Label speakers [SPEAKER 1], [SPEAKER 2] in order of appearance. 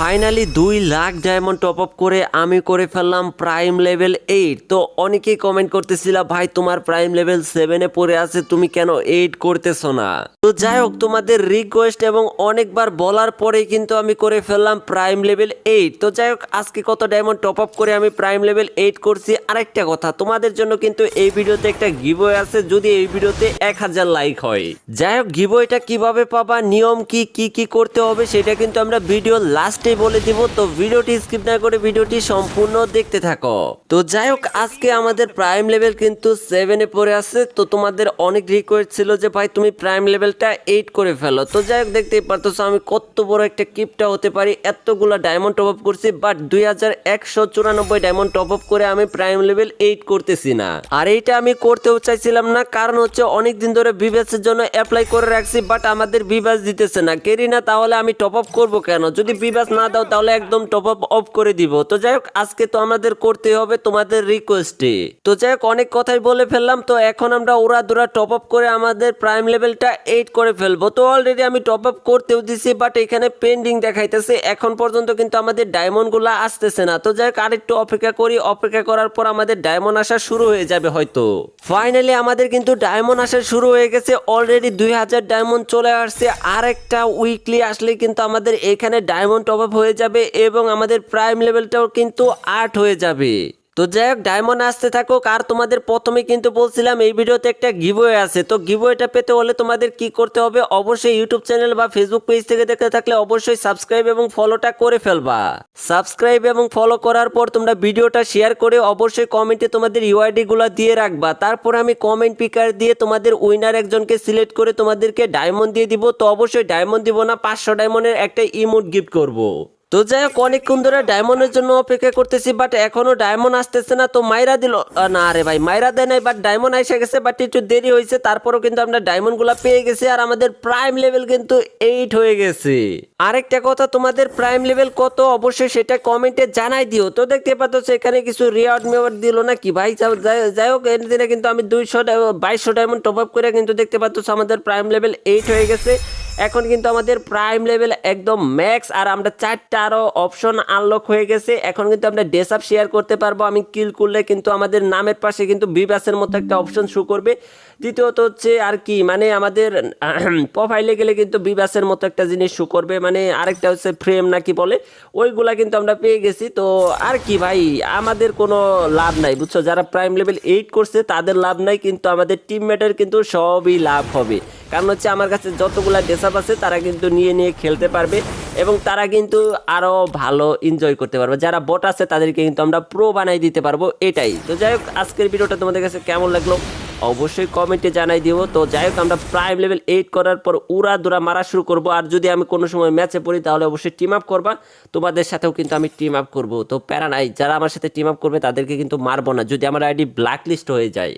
[SPEAKER 1] Finally দুই lakh diamond top up করে আমি করে ফেললাম প্রাইম লেভেল এইট। তো অনেকেই কমেন্ট করতেছিল, ভাই, তোমার প্রাইম লেভেল সেভেনে পড়ে আছে, তুমি কেন এইট করতেছো না? তো যাই হোক তোমাদের রিকোয়েস্ট এবং অনেকবার বলার পরেই কিন্তু আমি করে ফেললাম প্রাইম লেভেল এইট তো যাই হোক আজকে কত ডায়মন্ড টপ আপ করে আমি প্রাইম লেভেল এইট করছি। আরেকটা কথা, তোমাদের জন্য কিন্তু এই ভিডিওতে একটা গিভওয়ে আছে, যদি এই ভিডিওতে এক হাজার লাইক হয়। যাই হোক গিভওয়েটা কীভাবে পাবা, নিয়ম কি কি কি করতে হবে, সেটা কিন্তু আমরা ভিডিও লাস্টে বলে দিব, তো ভিডিওটি স্কিপ না করে ভিডিওটি সম্পূর্ণ দেখতে থাকো। তো যাই হোক আজকে আমাদের প্রাইম লেভেল কিন্তু সেভেনে পড়ে আছে, তো তোমাদের অনেক রিকোয়েস্ট ছিল যে, ভাই, তুমি প্রাইম লেভেলটা এইট করে ফেলো। তো যাই হোক দেখতেই পারতেছো, আমি কত বড় একটা কিপটা হতে পারি, এতগুলো ডায়মন্ড টপ আপ করছি বাট দুই হাজার একশো চুরানব্বই ডায়মন্ড টপ আপ করে আমি প্রাইম লেভেল এইট করতেছি না। আর এইটা আমি করতেও চাইছিলাম না, কারণ হচ্ছে অনেক দিন ধরে বিবেসের জন্য অ্যাপ্লাই করে রাখছি বাট আমাদের বিবাস দিতেছে না। কেরি না তাহলে আমি টপ আপ করব কেন? যদি বিবাস না দাও, তাহলে একদম টপ আপ অফ করে দিব। তো যাই হোক, আজকে তো আমাদের করতে হবে তোমাদের রিকোয়েস্টে তো যাই হোক, অনেক কথাই বলে ফেললাম, তো এখন আমরা ওরা দুরা টপ আপ করে আমাদের প্রাইম লেভেলটা এইট করে ফেলব। তো অলরেডি আমি টপ আপ করতেও দিছি বাট এখানে পেন্ডিং দেখাইতেছে, এখন পর্যন্ত কিন্তু আমাদের ডায়মন্ডগুলা আসতেছে না। তো যাই হোক, আরেকটু অপেক্ষা করি, অপেক্ষা করার পর আমাদের ডায়মন্ড আসা শুরু হয়ে যাবে হয়তো। ফাইনালি আমাদের কিন্তু ডায়মন্ড আসা শুরু হয়ে গেছে অলরেডি দুই হাজার ডায়মন্ড চলে আসছে, আরেকটা উইকলি আসলে কিন্তু আমাদের এখানে ডায়মন্ড টপ আপ হয়ে যাবে এবং আমাদের প্রাইম লেভেলটাও কিন্তু আট হয়ে যাবে। তো যাই হোক ডায়মন্ড আসতে থাকুক, আর তোমাদের প্রথমে কিন্তু বলছিলাম এই ভিডিওতে একটা গিভওয়ে আছে। তো গিভওয়েটা পেতে হলে তোমাদের কি করতে হবে? অবশ্যই ইউটিউব চ্যানেল বা ফেসবুক পেজ থেকে দেখতে থাকলে অবশ্যই সাবস্ক্রাইব এবং ফলোটা করে ফেলবা। সাবস্ক্রাইব এবং ফলো করার পর তোমরা ভিডিওটা শেয়ার করে অবশ্যই কমেন্টে তোমাদের ইউআইডি গুলো দিয়ে রাখবা। তারপর আমি কমেন্ট পিকার দিয়ে তোমাদের উইনার একজনকে সিলেক্ট করে তোমাদেরকে ডায়মন্ড দিয়ে দিব। তো অবশ্যই ডায়মন্ড দিব না, পাঁচশো ডায়মন্ডের একটা ইমোট গিফট করব। তো যাই হোক অনেকক্ষণ ধরে ডায়মন্ডের জন্য অপেক্ষা করতেছি বাট এখনও ডায়মন্ড আসতেছে না, তো মাইরা দিল। না আরে ভাই, মাইরা দেয় নাই বাট ডায়মন্ড এসে গেছে বাট একটু দেরি হয়েছে, তারপরও কিন্তু আমরা ডায়মন্ডগুলা পেয়ে গেছি, আর আমাদের প্রাইম লেভেল কিন্তু এইট হয়ে গেছে। আরেকটা কথা, তোমাদের প্রাইম লেভেল কত অবশ্যই সেটা কমেন্টে জানাই দিও। তো দেখতে পাচ্ছ এখানে কিছু রিওয়ার্ড মেওয়ার্ড দিল না কি ভাই যাই হোক এর দিনে কিন্তু আমি দুইশো, বাইশশো ডায়মন্ড টপ আপ করে কিন্তু দেখতে পাচ্ছ, আমাদের প্রাইম লেভেল এইট হয়ে গেছে। এখন কিন্তু আমাদের প্রাইম লেভেল একদম ম্যাক্স আর আমরা চারটা আরও অপশন আনলক হয়ে গেছে। এখন কিন্তু আমরা ডেস আপ শেয়ার করতে পারব। আমি কিল করলে কিন্তু আমাদের নামের পাশে কিন্তু বিবাসের মতো একটা অপশন শো করবে। দ্বিতীয়ত হচ্ছে আর কি মানে আমাদের প্রোফাইলে গেলে কিন্তু বিবাসের মতো একটা জিনিস শো করবে। মানে আরেকটা হচ্ছে ফ্রেম নাকি বলে, ওইগুলা কিন্তু আমরা পেয়ে গেছি। তো আর কি ভাই, আমাদের কোনো লাভ নাই, বুঝছ? যারা প্রাইম লেভেল এইট করছে, তাদের লাভ নাই, কিন্তু আমাদের টিমমেটের কিন্তু সবই লাভ হবে। কারণ হচ্ছে আমার কাছে যতগুলা ডেসাপ আছে, তারা কিন্তু নিয়ে নিয়ে খেলতে পারবে এবং তারা কিন্তু আরও ভালো এনজয় করতে পারবে। যারা বট আছে, তাদেরকে কিন্তু আমরা প্রো বানাই দিতে পারব, এটাই। তো যাই হোক, আজকের ভিডিওটা তোমাদের কাছে কেমন লাগল? অবশ্যই কমেন্টে জানাই দিও। তো যাই হোক, আমরা প্রাইম লেভেল এইট করার পর উড়া দুরা মারা শুরু করব। আর যদি আমি কোনো সময় ম্যাচে পড়ি, তাহলে অবশ্যই টিম আপ করবা। তোমাদের সাথেও কিন্তু আমি টিম আপ করব। তো প্যারা নাই, যারা আমার সাথে টিম আপ করবে, তাদেরকে কিন্তু মারবো না, যদি আমার আইডি ব্ল্যাক লিস্ট হয়ে যায়।